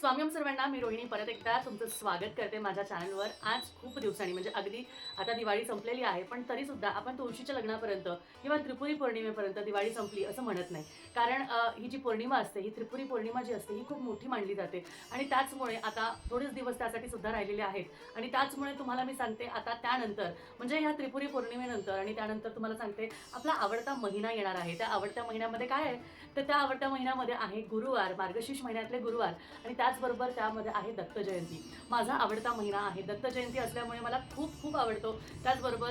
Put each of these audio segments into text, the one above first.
स्वामीम सर्वांना मी रोहिणी परत एकदा तुमचं स्वागत करते माझ्या चॅनलवर आज खूप दिवसांनी म्हणजे अगदी आता दिवाळी संपलेली आहे पण तरी सुद्धा आपण तुळशीच्या लग्नापर्यंत किंवा त्रिपुरी पौर्णिमेपर्यंत दिवाळी संपली असं म्हणत नाही. कारण ही जी पौर्णिमा असते ही त्रिपुरी पौर्णिमा जी असते ही खूप मोठी मानली जाते. आणि त्याचमुळे आता थोडेच दिवस त्यासाठी सुद्धा राहिलेले आहेत. आणि त्याचमुळे तुम्हाला मी सांगते आता त्यानंतर म्हणजे ह्या त्रिपुरी पौर्णिमेनंतर आणि त्यानंतर तुम्हाला सांगते आपला आवडता महिना येणार आहे. त्या आवडत्या महिन्यामध्ये काय आहे? तर त्या आवडत्या महिन्यामध्ये आहे गुरुवार मार्गशीर्ष महिन्यातले गुरुवार. आणि त्या त्याचबरोबर त्यामध्ये आहे दत्त जयंती. माझा आवडता महिना आहे. दत्त जयंती असल्यामुळे मला खूप खूप आवडतो. त्याचबरोबर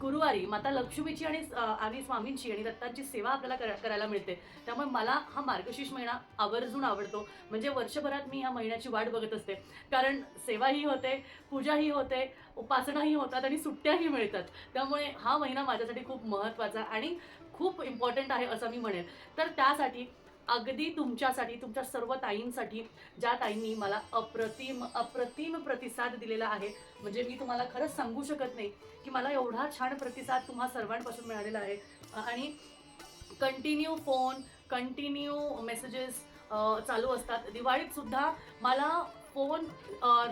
गुरुवारी माता लक्ष्मीची आणि आणि स्वामींची आणि दत्तांची सेवा आपल्याला करा- करायला मिळते. त्यामुळे मला हा मार्गशीर्ष महिना आवर्जून आवडतो. म्हणजे वर्षभरात मी ह्या महिन्याची वाट बघत असते. कारण सेवाही होते पूजाही होते उपासनाही होतात आणि सुट्ट्याही मिळतात. त्यामुळे हा महिना माझ्यासाठी खूप महत्त्वाचा आणि खूप इम्पॉर्टंट आहे असं मी म्हणेन. तर त्यासाठी अगदी तुमच्यासाठी तुमच्या सर्व ताईंसाठी ज्या ताईंनी मला अप्रतिम अप्रतिम प्रतिसाद दिलेला आहे. म्हणजे मी तुम्हाला खरंच सांगू शकत नाही की मला एवढा छान प्रतिसाद तुम्हा सर्वांपासून मिळालेला आहे. आणि कंटिन्यू फोन कंटिन्यू मेसेजेस चालू असतात. दिवाळीत सुद्धा मला फोन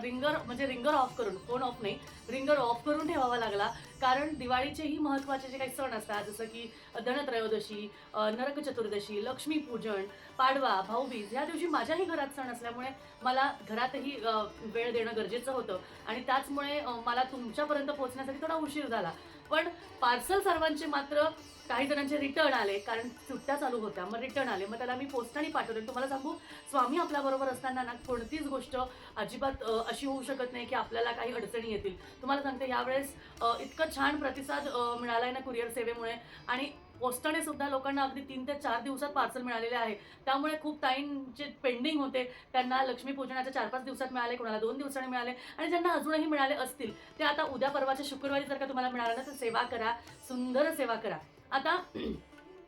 रिंगर म्हणजे रिंगर ऑफ करून फोन ऑफ नाही रिंगर ऑफ करून ठेवावा लागला. कारण दिवाळीचेही महत्त्वाचे जे काही सण असतात जसं की धनत्रयोदशी नरक चतुर्दशी लक्ष्मीपूजन पाडवा भाऊबीज ह्या दिवशी माझ्याही घरात सण असल्यामुळे मला घरातही वेळ देणं गरजेचं होतं. आणि त्याचमुळे मला तुमच्यापर्यंत पोहोचण्यासाठी थोडा उशीर झाला. पण पार्सल सर्वांचे मात्र काही जणांचे रिटर्न आले कारण सुट्ट्या चालू होत्या मग रिटर्न आले. मग त्याला मी पोस्टाने पाठवले. तुम्हाला सांगू स्वामी आपल्याबरोबर असताना ना कोणतीच गोष्ट अजिबात अशी होऊ शकत नाही की आपल्याला काही अडचणी येतील. तुम्हाला सांगते यावेळेस इतकं छान प्रतिसाद मिळाला आहे ना कुरिअर सेवेमुळे. आणि पोस्टाने सुद्धा लोकांना अगदी तीन ते चार दिवसात पार्सल मिळालेले आहे. त्यामुळे खूप टाईमचे पेंडिंग होते. त्यांना लक्ष्मीपूजनाच्या चार पाच दिवसात मिळाले कोणाला दोन दिवसांनी मिळाले. आणि ज्यांना अजूनही मिळाले असतील ते आता उद्या परवाच्या शुक्रवारी जर का तुम्हाला मिळालं ना तर सेवा करा. सुंदर सेवा करा. आता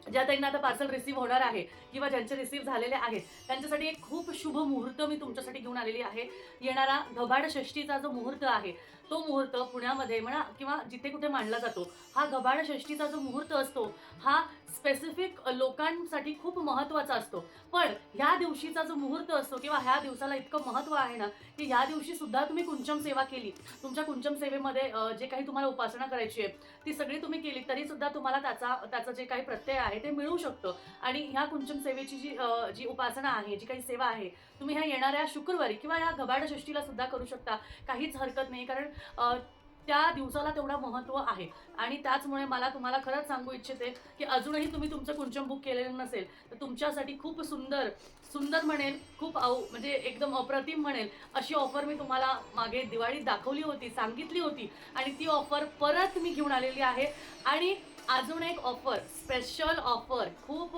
ज्या ताईंना आता पार्सल रिसीव्ह होणार आहे किंवा ज्यांचे रिसीव्ह झालेले आहेत त्यांच्यासाठी एक खूप शुभ मुहूर्त मी तुमच्यासाठी घेऊन आलेली आहे. येणारा घबाड षष्टीचा जो मुहूर्त आहे तो मुहूर्त पुण्यामध्ये म्हणा किंवा जिथे कुठे मांडला जातो हा घबाड षष्टीचा जो मुहूर्त असतो हा स्पेसिफिक लोकांसाठी खूप महत्त्वाचा असतो. पण ह्या दिवशीचा जो मुहूर्त असतो किंवा ह्या दिवसाला इतकं महत्त्व आहे ना की ह्या दिवशी सुद्धा तुम्ही कुंचम सेवा केली. तुमच्या कुंचम सेवेमध्ये जे काही तुम्हाला उपासना करायची आहे ती सगळी तुम्ही केली तरी सुद्धा तुम्हाला त्याचा त्याचं जे काही प्रत्यय आहे ते मिळू शकतं. आणि ह्या कुंचम सेवेची जी जी उपासना आहे जी काही सेवा आहे तुम्ही ह्या येणाऱ्या शुक्रवारी किंवा ह्या घबाडषष्टीला सुद्धा करू शकता. काहीच हरकत नाही. कारण त्या दिवसाला तेवढं महत्त्व आहे. आणि त्याचमुळे मला तुम्हाला खरंच सांगू इच्छिते की अजूनही तुम्ही तुमचं कुंचम बुक केलेलं नसेल तर तुमच्यासाठी खूप सुंदर सुंदर म्हणेल खूप आव म्हणजे एकदम अप्रतिम म्हणेल अशी ऑफर मी तुम्हाला मागे दिवाळीत दाखवली होती सांगितली होती. आणि ती ऑफर परत मी घेऊन आलेली आहे. आणि अजून एक ऑफर स्पेशल ऑफर खूप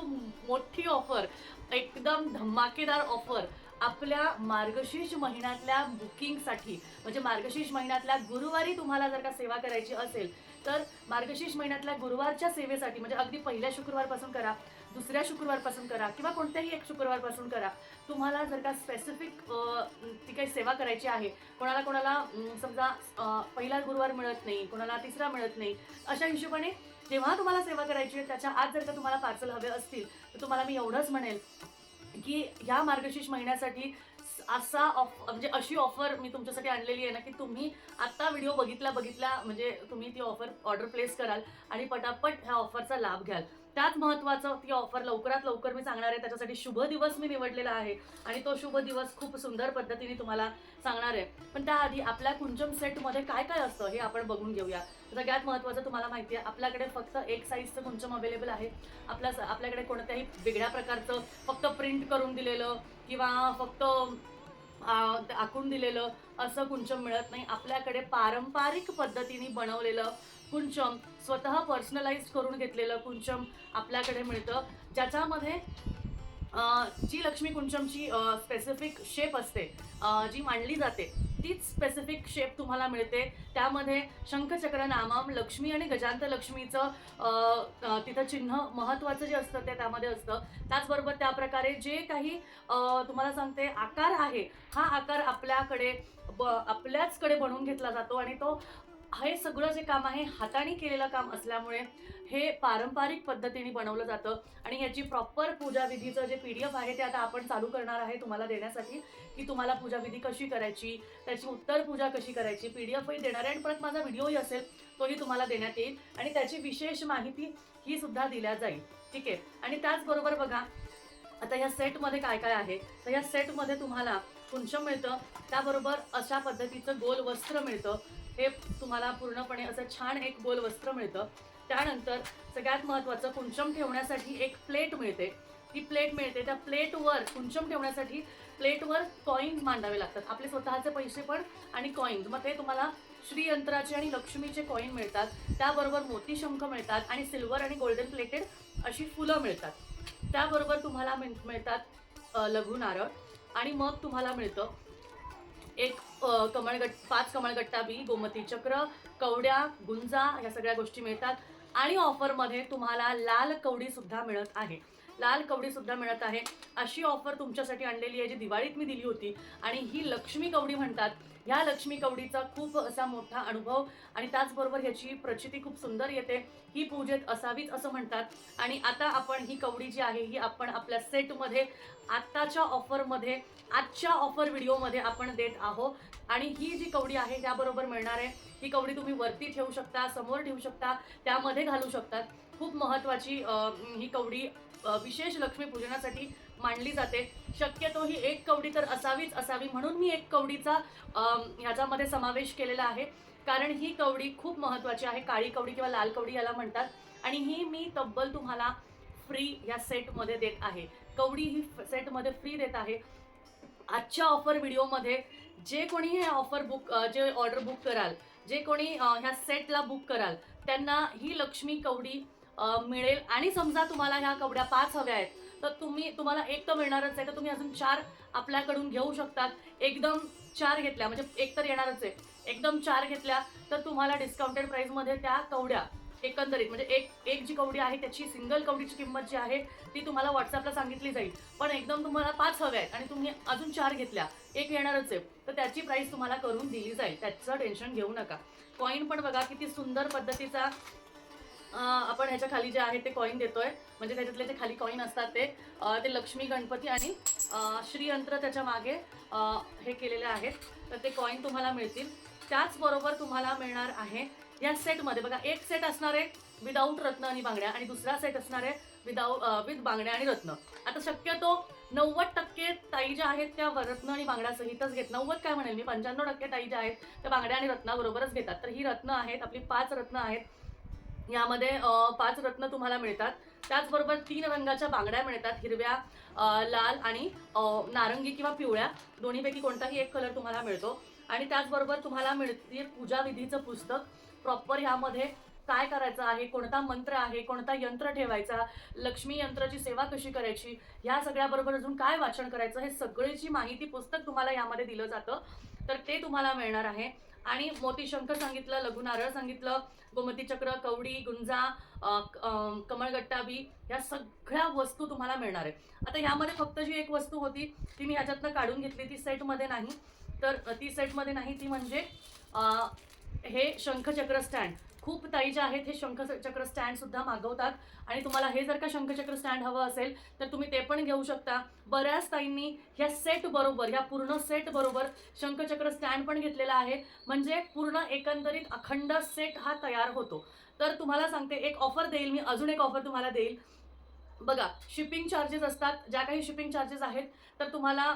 मोठी ऑफर एकदम धमाकेदार ऑफर आपल्या मार्गशीर्ष महिन्यातल्या बुकिंगसाठी म्हणजे मार्गशीर्ष महिन्यातल्या गुरुवारी तुम्हाला जर का सेवा करायची असेल तर मार्गशीर्ष महिन्यातल्या गुरुवारच्या सेवेसाठी म्हणजे अगदी पहिल्या शुक्रवारपासून करा दुसऱ्या शुक्रवारपासून करा किंवा कोणत्याही एक शुक्रवारपासून करा तुम्हाला जर का स्पेसिफिक ती काही सेवा करायची आहे कोणाला कोणाला समजा पहिला गुरुवार मिळत नाही कोणाला तिसरा मिळत नाही अशा हिशोबाने जेव्हा तुम्हाला सेवा करायची आहे त्याच्या आत जर का तुम्हाला पार्सल हवे असतील तर तुम्हाला मी एवढंच म्हणेल की ह्या मार्गशीर्ष महिन्यासाठी असा ऑफ म्हणजे अशी ऑफर मी तुमच्यासाठी आणलेली आहे ना की तुम्ही आत्ता व्हिडिओ बघितला बघितला म्हणजे तुम्ही ती ऑफर ऑर्डर प्लेस कराल आणि पटापट ह्या ऑफरचा लाभ घ्याल. त्यात महत्त्वाचं ती ऑफर लवकरात लवकर मी सांगणार आहे. त्याच्यासाठी शुभ दिवस मी निवडलेला आहे आणि तो शुभ दिवस खूप सुंदर पद्धतीने तुम्हाला सांगणार आहे. पण त्याआधी आपल्या कुंचम सेटमध्ये काय काय असतं हे आपण बघून घेऊया. सगळ्यात महत्त्वाचं तुम्हाला माहिती आहे आपल्याकडे फक्त एक साईजचं कुंचम अवेलेबल आहे. आपल्या आपल्याकडे कोणत्याही वेगळ्या प्रकारचं फक्त प्रिंट करून दिलेलं किंवा फक्त ते आखून दिलेलं असं कुंचम मिळत नाही. आपल्याकडे पारंपरिक पद्धतीने बनवलेलं कुंचम स्वतः पर्सनलाइज करून घेतलेलं कुंचम आपल्याकडे मिळतं. ज्याच्यामध्ये जी लक्ष्मी कुंचमची स्पेसिफिक शेप असते जी मांडली जाते तीच स्पेसिफिक शेप तुम्हाला मिळते. त्यामध्ये शंखचक्र नामम लक्ष्मी आणि गजांत लक्ष्मीचं तिथं चिन्ह महत्त्वाचं जे असतं ते त्यामध्ये असतं. त्याचबरोबर त्या प्रकारे जे काही तुम्हाला सांगते आकार आहे हा आकार आपल्याकडे ब आपल्याचकडे बनवून घेतला जातो आणि तो हे सगळं जे काम आहे हाताने केलेलं काम असल्यामुळे हे पारंपरिक पद्धतीने बनवलं जातं. आणि याची proper पूजाविधीचं J P D F आहे ते आता आपण चालू करणार आहे तुम्हाला देण्यासाठी की तुम्हाला पूजाविधी कशी करायची त्याची उत्तर पूजा कशी करायची पी डी एफही देणार आहे. आणि परत माझा व्हिडिओही असेल तोही तुम्हाला देण्यात येईल. आणि त्याची विशेष माहिती ही सुद्धा दिल्या जाईल. ठीक आहे? आणि त्याचबरोबर बघा आता या सेटमध्ये काय काय आहे? तर या सेटमध्ये तुम्हाला कुंच मिळतं. त्याबरोबर अशा पद्धतीचं गोल वस्त्र मिळतं. हे तुम्हाला पूर्णपणे असं छान एक गोल वस्त्र मिळतं. त्यानंतर सगळ्यात महत्त्वाचं कुंचम ठेवण्यासाठी एक प्लेट मिळते. ती प्लेट मिळते. त्या प्लेटवर कुंचम ठेवण्यासाठी प्लेटवर कॉईन मांडावे लागतात. आपले स्वतःचे पैसे पण आणि कॉईन्स मग ते तुम्हाला श्रीयंत्राचे आणि लक्ष्मीचे कॉईन मिळतात. त्याबरोबर मोती शंख मिळतात आणि सिल्वर आणि गोल्डन प्लेटेड अशी फुलं मिळतात. त्याबरोबर तुम्हाला मिळतात लघु नारळ. आणि मग तुम्हाला मिळतं एक कमळगट पाच कमळगट्टा बी गोमती चक्र कवड्या गुंजा या सगळ्या गोष्टी मिळतात. आणि ऑफरमध्ये तुम्हाला लाल कवडी सुद्धा मिळत आहे. लाल कवडी सुद्धा मिळत आहे. अशी ऑफर तुमच्यासाठी आणलेली आहे जी दिवाळीत मी दिली होती. आणि ही लक्ष्मी कवडी म्हणतात. ह्या लक्ष्मी कवडीचा खूप असा मोठा अनुभव आणि त्याचबरोबर ह्याची प्रचिती खूप सुंदर येते. ही पूजेत असावीच असं म्हणतात. आणि आता आपण ही कवडी जी आहे ही आपण आपल्या सेटमध्ये आत्ताच्या ऑफरमध्ये आजच्या ऑफर व्हिडिओमध्ये आपण देत आहोत. आणि ही जी कवडी आहे त्याबरोबर मिळणार आहे. ही कवडी तुम्ही वरती ठेवू शकता समोर ठेवू शकता त्यामध्ये घालू शकतात. खूप महत्त्वाची ही कवडी विशेष लक्ष्मी पूजनासाठी मांडली जाते. शक्यतो ही एक कवडी तर असावीच असावी म्हणून मी एक कवडीचा ह्याच्यामध्ये समावेश केलेला आहे. कारण ही कवडी खूप महत्त्वाची आहे. काळी कवडी किंवा लाल कवडी याला म्हणतात. आणि ही मी तब्बल तुम्हाला फ्री या सेटमध्ये देत आहे. कवडी ही सेटमध्ये फ्री देत आहे. आजच्या ऑफर व्हिडिओमध्ये जे कोणी हे ऑफर बुक जे ऑर्डर बुक कराल जे कोणी ह्या सेटला बुक कराल त्यांना ही लक्ष्मी कवडी मिळेल. आणि समजा तुम्हाला ह्या कवड्या पाच हव्या आहेत तर तुम्ही तुम्हाला एक तर मिळणारच आहे तर तुम्ही अजून चार आपल्याकडून घेऊ शकतात. एकदम चार घेतल्या म्हणजे एक तर येणारच आहे. एकदम चार घेतल्या तर तुम्हाला डिस्काउंटेड प्राईसमध्ये त्या कवड्या एकंदरीत म्हणजे एक एक जी कवडी आहे त्याची सिंगल कवडीची किंमत जी आहे ती तुम्हाला व्हॉट्सअपला सांगितली जाईल. पण एकदम तुम्हाला पाच हव्या आहेत आणि तुम्ही अजून चार घेतल्या एक येणारच आहे तर त्याची प्राईस तुम्हाला करून दिली जाईल. त्याचं टेन्शन घेऊ नका. कॉईन पण बघा किती सुंदर पद्धतीचा आपण ह्याच्या खाली जे आहे ते कॉईन देतोय. म्हणजे त्याच्यातले जे खाली कॉईन असतात ते ते लक्ष्मी गणपती आणि श्रीयंत्र त्याच्यामागे हे केलेले आहेत. तर ते कॉईन तुम्हाला मिळतील. त्याचबरोबर तुम्हाला मिळणार आहे या सेटमध्ये बघा एक सेट असणार आहे विदाऊट रत्न आणि बांगड्या आणि दुसरा सेट असणार आहे विदाऊट विथ बांगड्या आणि रत्न. आता शक्यतो नव्वद टक्के ताई ज्या आहेत त्या रत्न आणि बांगड्या सहितच घेत. नव्वद काय म्हणेल मी? पंच्याण्णव टक्के ताई ज्या आहेत त्या बांगड्या आणि रत्नाबरोबरच घेतात. तर ही रत्न आहेत आपली पाच रत्न आहेत. यामध्ये पाच रत्न तुम्हाला मिळतात. त्याचबरोबर तीन रंगाच्या बांगड्या मिळतात हिरव्या लाल आणि नारंगी किंवा पिवळ्या. दोन्हीपैकी कोणताही एक कलर तुम्हाला मिळतो. आणि त्याचबरोबर तुम्हाला मिळतील पूजाविधीचं पुस्तक. प्रॉपर ह्यामध्ये काय करायचं आहे कोणता मंत्र आहे कोणता यंत्र ठेवायचा लक्ष्मी यंत्राची सेवा कशी करायची ह्या सगळ्याबरोबर अजून काय वाचन करायचं हे सगळीची माहिती पुस्तक तुम्हाला यामध्ये दिलं जातं. तर ते तुम्हाला मिळणार आहे. आणि मोती शंख सांगितलं लघु नारळ सांगितलं गोमती चक्र कवडी गुंजा कमळगट्टा बी ह्या सगळ्या वस्तू तुम्हाला मिळणार आहे आता ह्यामध्ये फक्त जी एक वस्तू होती ती मी ह्याच्यातनं काढून घेतली ती सेटमध्ये नाही. तर ती सेटमध्ये नाही ती म्हणजे हे शंखचक्र स्टँड खूप ताई ज्या आहेत हे शंखचक्र स्टँड सुद्धा मागवतात. आणि तुम्हाला हे जर का शंखचक्र स्टँड हवं असेल तर तुम्ही ते पण घेऊ शकता. बऱ्याच ताईंनी ह्या सेट बरोबर ह्या पूर्ण सेट बरोबर शंखचक्र स्टँड पण घेतलेला आहे. म्हणजे पूर्ण एकंदरीत अखंड सेट हा तयार होतो. तर तुम्हाला सांगते एक ऑफर देईल मी अजून एक ऑफर तुम्हाला देईल. बघा शिपिंग चार्जेस असतात. ज्या काही शिपिंग चार्जेस आहेत तर तुम्हाला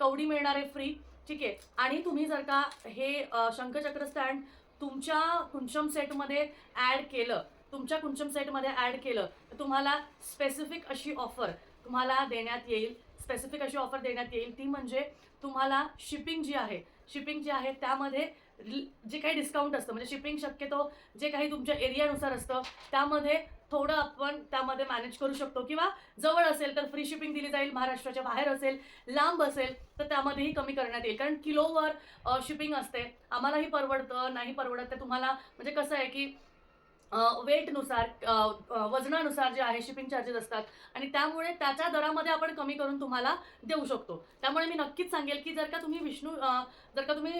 कवडी मिळणार आहे फ्री ठीक आहे? आणि तुम्ही जर का हे शंखचक्र स्टँड तुमच्या कुंचम सेटमध्ये ॲड केलं तुमच्या कुंचम सेटमध्ये ॲड केलं तर तुम्हाला स्पेसिफिक अशी ऑफर तुम्हाला देण्यात येईल. स्पेसिफिक अशी ऑफर देण्यात येईल. ती म्हणजे तुम्हाला शिपिंग जी आहे शिपिंग जी आहे त्यामध्ये रि- जे काही डिस्काउंट असतं म्हणजे शिपिंग शक्यतो जे काही तुमच्या एरियानुसार असतं त्यामध्ये थोडं आपण त्यामध्ये मॅनेज करू शकतो. किंवा जवळ असेल तर फ्री शिपिंग दिली जाईल महाराष्ट्राच्या बाहेर असेल लांब असेल तर त्यामध्येही कमी करण्यात येईल. कारण किलोवर शिपिंग असते. आम्हालाही परवडतं नाही परवडत ते तुम्हाला म्हणजे कसं आहे की वेटनुसार वजनानुसार जे आहे शिपिंग चार्जेस असतात. आणि त्यामुळे त्याच्या दरामध्ये आपण कमी करून तुम्हाला देऊ शकतो. त्यामुळे मी नक्कीच सांगेल की जर का तुम्ही विष्णू जर का तुम्ही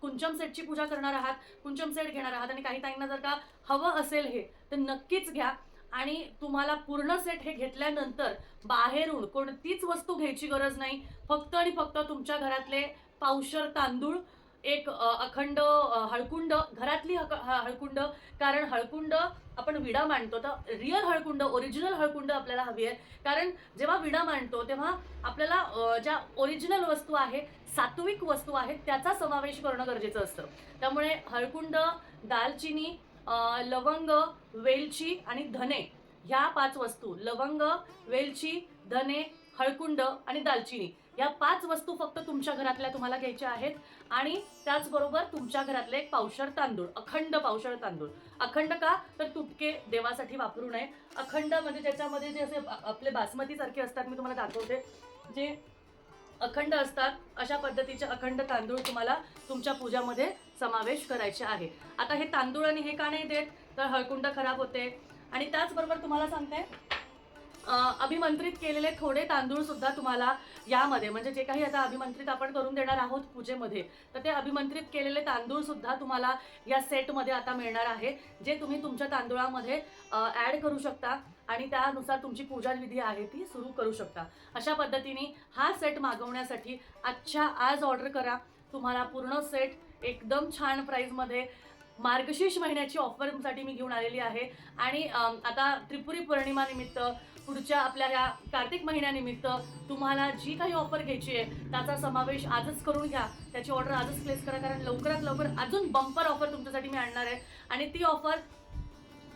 कुंचम सेटची पूजा करणार आहात कुंचम सेट घेणार आहात आणि काही ताईंना जर का हवं असेल हे तर नक्कीच घ्या. आणि तुम्हाला पूर्ण सेट हे घेतल्यानंतर बाहेरून कोणतीच वस्तू घ्यायची गरज नाही. फक्त आणि फक्त तुमच्या घरातले पावशर तांदूळ एक अखंड हळकुंड घरातली हक- हळकुंड. कारण हळकुंड आपण विडा मांडतो. तर रिअल हळकुंड ओरिजिनल हळकुंड आपल्याला हवी आहे. कारण जेव्हा विडा मांडतो तेव्हा आपल्याला ज्या ओरिजिनल वस्तू आहे सात्विक वस्तू आहेत त्याचा समावेश करणं गरजेचं असतं. त्यामुळे हळकुंड दालचिनी लवंग वेलची आणि धने ह्या पाच वस्तू. लवंग वेलची धने हळकुंड आणि दालचिनी. या पाच वस्तू फक्त तुमच्या घरातल्या तुम्हाला घ्यायच्या आहेत. आणि त्याचबरोबर तुमच्या घरातले एक पावशर तांदूळ अखंड पावशर तांदूळ. अखंड का? तर तुटके देवासाठी वापरू नये. अखंड म्हणजे ज्याच्यामध्ये जे असे आपले बासमती सारखे असतात मी तुम्हाला दाखवते. जे अखंड असतात अशा पद्धतीचे अखंड तांदूळ तुम्हाला तुमच्या पूजामध्ये समावेश करायचे आहे. आता हे तांदूळ आणि हे का नाही देत? तर हळकुंड खराब होते. आणि त्याचबरोबर तुम्हाला सांगते अभिमंत्रित केलेले थोडे तांदूळ सुद्धा तुम्हाला यामध्ये म्हणजे जे काही आता अभिमंत्रित आपण करून देणार आहोत पूजेमध्ये तर ते अभिमंत्रित केलेले तांदूळ सुद्धा तुम्हाला या सेटमध्ये आता मिळणार आहे जे तुम्ही तुमच्या तांदूळामध्ये ॲड करू शकता आणि त्यानुसार तुमची पूजा विधी आहे ती सुरू करू शकता. अशा पद्धतीने हा सेट मागवण्यासाठी आजच्या आज ऑर्डर करा. तुम्हाला पूर्ण सेट एकदम छान प्राईजमध्ये मार्गशीर्ष महिन्याची ऑफरसाठी मी घेऊन आलेली आहे. आणि आता त्रिपुरी पौर्णिमानिमित्त पुढच्या आपल्या या कार्तिक महिन्यानिमित्त तुम्हाला जी काही ऑफर घ्यायची आहे त्याचा समावेश आजच करून घ्या. त्याची ऑर्डर आजच प्लेस करा कारण लवकरात लवकर अजून बंपर ऑफर तुमच्यासाठी मी आणणार आहे. आणि ती ऑफर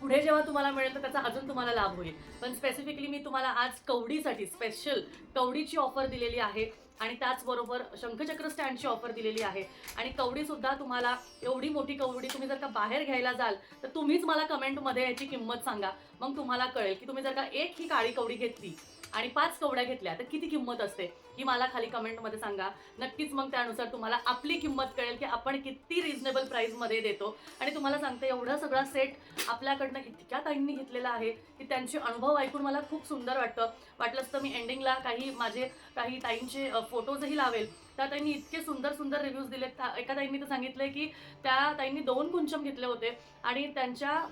पुढे जेव्हा तुम्हाला मिळेल तर त्याचा अजून तुम्हाला लाभ होईल. पण स्पेसिफिकली मी तुम्हाला आज कवडीसाठी स्पेशल कवडीची ऑफर दिलेली आहे. आणि त्याचबरोबर शंखचक्र स्टँडची ऑफर दिलेली आहे. आणि कवडीसुद्धा तुम्हाला एवढी मोठी कवडी तुम्ही जर का बाहेर घ्यायला जाल तर तुम्हीच मला कमेंटमध्ये याची किंमत सांगा. मग तुम्हाला कळेल की तुम्ही जर का एक ही काळी कवडी घेतली आणि पाच कवड्या घेतल्या तर किती किंमत असते? ही मला खाली कमेंटमध्ये सांगा. नक्कीच मग त्यानुसार तुम्हाला आपली किंमत कळेल की आपण किती रिझनेबल प्राईजमध्ये देतो. आणि तुम्हाला सांगते एवढा सगळा सेट आपल्याकडनं इतक्या ताईंनी घेतलेला आहे की त्यांचे अनुभव ऐकून मला खूप सुंदर वाटतं. वाटलंच तर मी एंडिंगला काही माझे काही ताईंचे फोटोजही लावेल. त्या ताईंनी इतके सुंदर सुंदर रिव्ह्यूज दिलेत. त्या- एका ताईंनी तर सांगितलंय की त्या ताईंनी दोन कुंचम घेतले होते. आणि त्यांच्या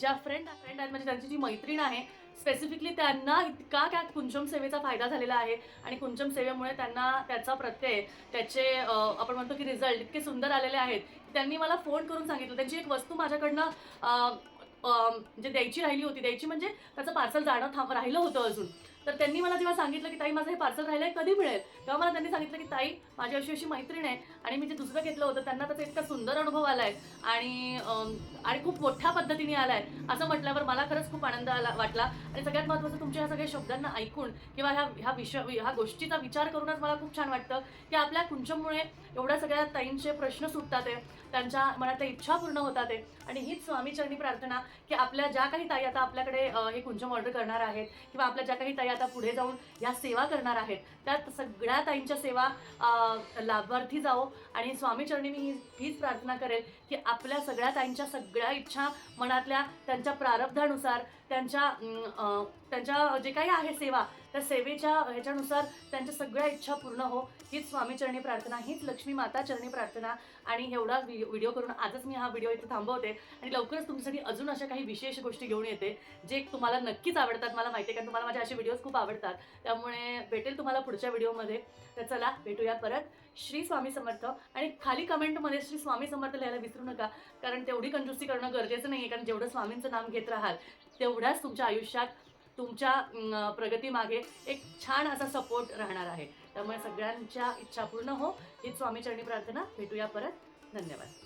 ज्या फ्रेंड फ्रेंड आहेत म्हणजे त्यांची जी मैत्रीण आहे स्पेसिफिकली त्यांना इतका त्यात कुंचम सेवेचा फायदा झालेला आहे. आणि कुंचम सेवेमुळे त्यांना त्याचा प्रत्यय त्याचे आपण म्हणतो की रिझल्ट इतके सुंदर आलेले आहेत. की त्यांनी मला फोन करून सांगितलं. त्यांची एक वस्तू माझ्याकडनं जे म्हणजे द्यायची राहिली होती. द्यायची म्हणजे त्याचं पार्सल जाणं थांब राहिलं होतं अजून. तर त्यांनी मला जेव्हा सांगितलं की ताई माझं हे पार्सल आहे कधी मिळेल? तेव्हा मला त्यांनी सांगितलं की ताई माझी अशी अशी मैत्रीण आहे आणि मी जे दुसरं घेतलं होतं त्यांना त्याचा इतका सुंदर अनुभव आलाय आणि आणि खूप मोठ्या पद्धतीने आला आहे असं म्हटल्यावर मला खरंच खूप आनंद आला वाटला. आणि सगळ्यात महत्त्वाचं तुमच्या ह्या सगळ्या शब्दांना ऐकून किंवा ह्या ह्या विषय ह्या गोष्टीचा विचार करूनच मला खूप छान वाटतं की आपल्या कुंचमुळे एवढ्या सगळ्या ताईंचे प्रश्न सुटतात आहे त्यांच्या मनातल्या इच्छा पूर्ण होतात. आहे आणि हीच स्वामीचरणी प्रार्थना की आपल्या ज्या काही ताई आता आपल्याकडे हे कुंचम ऑर्डर करणार आहेत किंवा आपल्या ज्या काही ताई आता पुढे जाऊन ह्या सेवा करणार आहेत. त्यात सगळ्या ताईंच्या सेवा अं, लाभार्थी जावो. आणि स्वामीचरणी मी ही हीच प्रार्थना करेल की आपल्या सगळ्या ताईंच्या सगळ्या इच्छा मनातल्या त्यांच्या प्रारब्धानुसार त्यांच्या अं, त्यांच्या जे काही आहे सेवा त्या सेवेच्या ह्याच्यानुसार त्यांच्या सगळ्या इच्छा पूर्ण हो हीच स्वामीचरणी प्रार्थना हीच लक्ष्मी माता चरणी प्रार्थना. आणि एवढा व्हिडिओ करून आजच मी हा व्हिडिओ इथे थांबवते. आणि लवकरच तुमच्यासाठी अजून अशा काही विशेष गोष्टी घेऊन येते जे तुम्हाला नक्कीच आवडतात मला माहिती आहे कारण तुम्हाला माझे असे व्हिडिओज खूप आवडतात. त्यामुळे भेटेल तुम्हाला पुढच्या व्हिडिओमध्ये तर चला भेटूया परत. श्री स्वामी समर्थ. आणि खाली कमेंटमध्ये श्री स्वामी समर्थ लिहायला विसरू नका कारण तेवढी कंजूसी करणं गरजेचं नाही आहे कारण जेवढं स्वामींचं नाम घेत राहाल तेवढ्याच तुमच्या आयुष्यात तुमच्या प्रगतीमागे एक छान असा सपोर्ट राहणार आहे. त्यामुळे सगळ्यांच्या इच्छा पूर्ण हो. हीच स्वामीचरणी प्रार्थना. भेटूया परत. धन्यवाद.